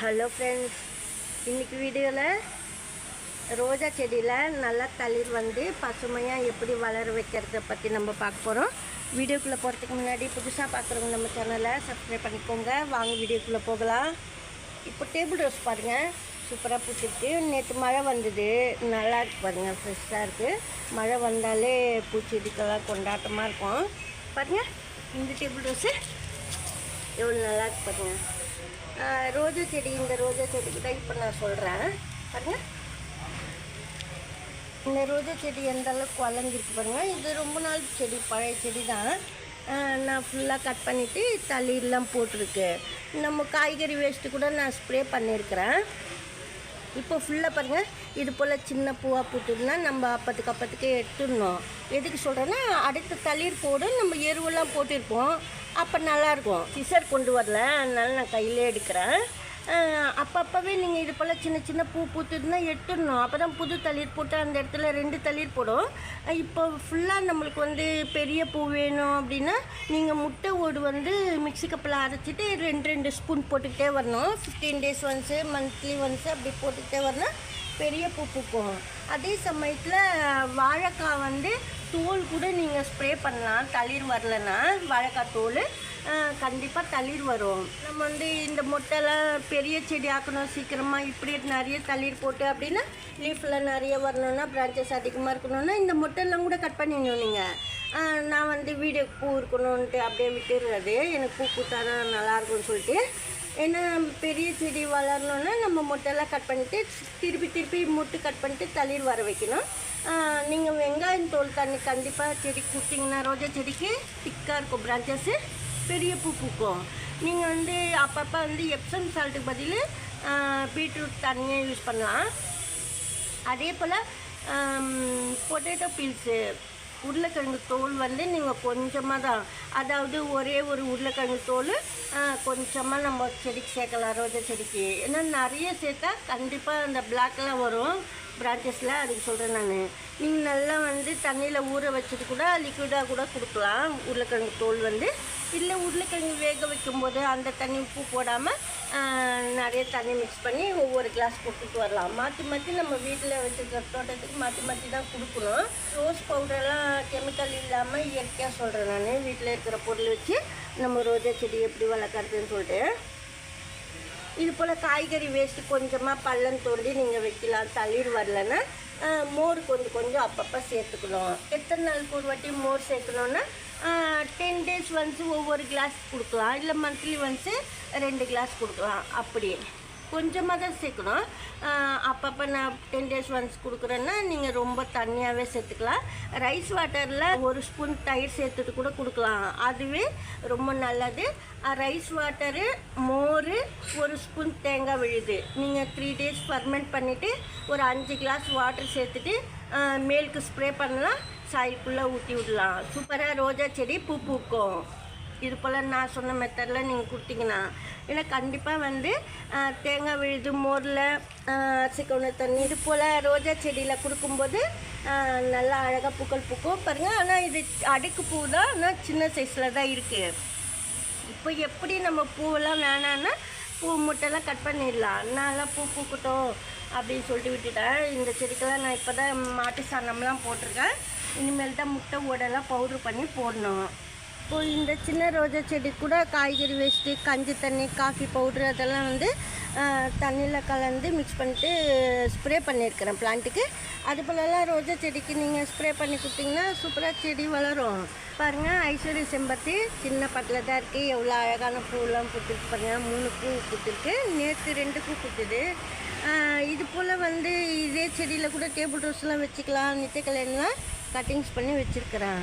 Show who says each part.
Speaker 1: Hello friends இன்னைக்கு வீடியோவில் ரோஜா செடியில் நல்லா தளிர் வந்து பசுமையாக எப்படி வளர வைக்கிறத பற்றி நம்ம பார்க்க போகிறோம் வீடியோக்குள்ளே போகிறதுக்கு முன்னாடி புதுசாக பார்க்குறவங்க நம்ம சேனலை சப்ஸ்கிரைப் பண்ணிக்கோங்க. வாங்க வீடியோக்குள்ளே போகலாம். இப்போ டேபிள் ரோஸ் பாருங்கள் சூப்பராக பூச்சிருக்கு நேற்று மழை வந்தது. நல்லா இருக்கு பாருங்கள் ஃப்ரெஷ்ஷாக இருக்குது மழை வந்தாலே பூச்செடிக்கெல்லாம் கொண்டாட்டமாக இருக்கும். பாருங்கள் இந்த டேபிள் ரோஸு எவ்வளோ நல்லா இருக்கு ரோஜா செடி இந்த ரோஜா செடிக்கு தான் இப்போ நான் சொல்கிறேன் பாருங்கள் இந்த ரோஜா செடி எந்த அளவுக்கு வளர்ந்துருக்கு பாருங்கள் இது ரொம்ப நாள் செடி பழைய செடி தான் நான் ஃபுல்லாக கட் பண்ணிவிட்டு தளிர்லாம் போட்டிருக்கு. நம்ம காய்கறி வேஸ்ட்டு கூட நான் ஸ்ப்ரே பண்ணியிருக்கிறேன். இப்போ ஃபுல்லாக பாருங்கள் இது போல் சின்ன பூவாக போட்டுருந்தா நம்ம அப்பத்துக்கு அப்பத்துக்கு எடுத்துடணும். எதுக்கு சொல்கிறேன்னா அடுத்த தளிர் போடு நம்ம எருவெல்லாம் போட்டிருப்போம். அப்போ நல்லாயிருக்கும். சிசர் கொண்டு வரல அதனால நான் கையிலே எடுக்கிறேன். அப்பப்போவே நீங்கள் இது போல் சின்ன சின்ன பூ பூத்துதுன்னா எடுத்துடணும் அப்போ தான் புது தளிர் போட்டு அந்த இடத்துல ரெண்டு தளிர் போடும். இப்போ ஃபுல்லாக நம்மளுக்கு வந்து பெரிய பூ வேணும் அப்படின்னா நீங்கள் முட்டை ஓடு வந்து மிக்சி கப்பில் அரைச்சிட்டு ரெண்டு ரெண்டு ஸ்பூன் போட்டுக்கிட்டே வரணும். Fifteen days once monthly once அப்படி போட்டுக்கிட்டே வரணும். பெரிய பூ பூக்கும். அதே சமயத்தில் வாழைக்காய் வந்து தோல் கூட நீங்கள் ஸ்ப்ரே பண்ணலாம். தளிர் வரலன்னா வாழைக்காய் தோல். கண்டிப்பாக தளிர் வரும். நம்ம வந்து இந்த மொட்டைலாம் பெரிய செடி ஆக்கணும் சீக்கிரமாக இப்படி நிறைய தளிர் போட்டு அப்படின்னா லீஃபில் நிறைய வரணும்னா பிரான்ச்சஸ் அதிகமாக இருக்கணும்னா இந்த மொட்டைலாம் கூட கட் பண்ணிடணும் நீங்கள் நான் வந்து வீடியோ பூ இருக்கணும்ன்ட்டு அப்படியே விட்டுடுறது எனக்கு பூ பூத்தா தான் நல்லாயிருக்கும்னு சொல்லிட்டு. ஏன்னா பெரிய செடி வளரணும்னா நம்ம மொட்டைலாம் கட் பண்ணிவிட்டு திருப்பி திருப்பி மொட்டு கட் பண்ணிட்டு தளிர் வர வைக்கணும். நீங்கள் வெங்காயம் தோல் தண்ணி கண்டிப்பாக செடி கொடுத்தீங்கன்னா ரோஜா செடிக்கு திக்காக இருக்கும் பிரான்ச்சஸ்ஸு பெரிய பூ பூக்கும். நீங்கள் வந்து அப்பப்போ வந்து எப்சம் சால்ட்டுக்கு பதில் பீட்ரூட் தனியாக யூஸ் பண்ணலாம். அதே போல் பொட்டேட்டோ பீல்ஸு உருளைக்கிழங்கு தோல் வந்து நீங்கள் கொஞ்சமாக தான் அதாவது ஒரே ஒரு உருளைக்கிழங்கு தோல் கொஞ்சமாக நம்ம செடிக்கு சேர்க்கலாம் ரோஜா செடிக்கு. ஏன்னா நிறைய சேர்த்தா கண்டிப்பாக அந்த பிளாக்லாம் வரும். பிரான்ச்சஸில் அதுக்கு சொல்கிறேன் நான். நீங்கள் நல்லா வந்து தண்ணியில் ஊற வச்சுட்டு கூட லிக்விடாக கூட கொடுக்கலாம். உருளைக்கிழங்கு தோல் வந்து. இல்லை உருளைக்கிழங்கு வேக வைக்கும்போது அந்த தண்ணி உப்பு போடாமல் நிறைய தண்ணி மிக்ஸ் பண்ணி ஒவ்வொரு கிளாஸ் கொடுத்துட்டு வரலாம். மாற்றி மாற்றி நம்ம வீட்டில் வச்சுருக்கிற தோட்டத்துக்கு மாற்றி மாற்றி தான் கொடுக்கணும். ரோஸ் பவுடரெலாம் கெமிக்கல் இல்லாமல் இயற்கையாக சொல்கிறேன் நான். வீட்டில் இருக்கிற பொருள் வச்சு நம்ம ரோஜா செடி எப்படி வளர்க்குறதுன்னு சொல்லிட்டு. இது போல் காய்கறி வேஸ்ட்டு கொஞ்சமாக பள்ளம் தோண்டி நீங்கள் வைக்கலாம். தளிர் வரலன்னா மோர் கொஞ்சம் கொஞ்சம் அப்பப்போ சேர்த்துக்கணும். எத்தனை நாளுக்கு ஒரு வாட்டி மோர் சேர்க்கணுன்னா டென் டேஸ் ஒன்ஸு ஒவ்வொரு கிளாஸ் கொடுக்கலாம். இல்லை மந்த்லி ஒன்ஸு ரெண்டு கிளாஸ் கொடுக்கலாம். அப்படி. கொஞ்சமாக தான் சேர்க்கணும் அப்பப்போ நான் டென் டேஸ் ஒன்ஸ் கொடுக்குறேன்னா நீங்கள் ரொம்ப தண்ணியாகவே சேர்த்துக்கலாம். ரைஸ் வாட்டரில் ஒரு ஸ்பூன் தயிர் சேர்த்துட்டு கூட கொடுக்கலாம். அதுவே ரொம்ப நல்லது. ரைஸ் வாட்டரு மோர் ஒரு ஸ்பூன் தேங்காய் விழுது. நீங்கள் த்ரீ டேஸ் ஃபர்மெண்ட் பண்ணிவிட்டு ஒரு அஞ்சு கிளாஸ் வாட்டர் சேர்த்துட்டு மேலுக்கு ஸ்ப்ரே பண்ணலாம். சாய்க்குள்ளே ஊற்றி விடலாம். சூப்பராக ரோஜா செடி பூ பூக்கும். இது போல் நான் சொன்ன மெத்தடில் நீங்கள் கொடுத்தீங்கன்னா ஏன்னா கண்டிப்பாக வந்து தேங்காய் விழுது மோரில் சிக்கன தண்ணி இது போல் ரோஜா செடியில் கொடுக்கும்போது நல்லா அழகாக பூக்கள் பூக்கும். பாருங்கள் ஆனால் இது அடுக்கு பூ தான் ஆனால் சின்ன சைஸில் தான் இருக்குது இப்போ எப்படி நம்ம பூவெல்லாம் வேணான்னா பூ முட்டைலாம் கட் பண்ணிடலாம். நான்லாம் பூ பூக்கட்டும் அப்படின்னு சொல்லிட்டு விட்டுட்டேன். இந்த செடிக்கெல்லாம் நான் இப்போ தான் மாட்டு சாணம்லாம் போட்டிருக்கேன். இனிமேல் தான் முட்டை ஓடெல்லாம் பவுட்ரு பண்ணி போடணும். இப்போ இந்த சின்ன ரோஜா செடி கூட காய்கறி வேஸ்ட்டு கஞ்சி தண்ணி காஃபி பவுட்ரு அதெல்லாம் வந்து தண்ணியில் கலந்து மிக்ஸ் பண்ணிட்டு ஸ்ப்ரே பண்ணியிருக்கிறேன் பிளான்ட்டுக்கு அது போலலாம் ரோஜா செடிக்கு நீங்கள் ஸ்ப்ரே பண்ணி கொடுத்தீங்கன்னா சூப்பராக செடி வளரும். பாருங்கள் ஐஸ்வர்ய செம்பருத்தி சின்ன பட்டில் தான் இருக்குது எவ்வளோ அழகான பூலாம் பூத்துருக்கு பாருங்கள் மூணு பூ பூத்துருக்கு. நேற்று ரெண்டு பூ பூத்துது. இது போல் வந்து இதே செடியில் கூட டேபிள் ரோஸ்லாம் வச்சுக்கலாம். நித்திய கல்யாணம்லாம் கட்டிங்ஸ் பண்ணி வச்சுருக்கிறேன்.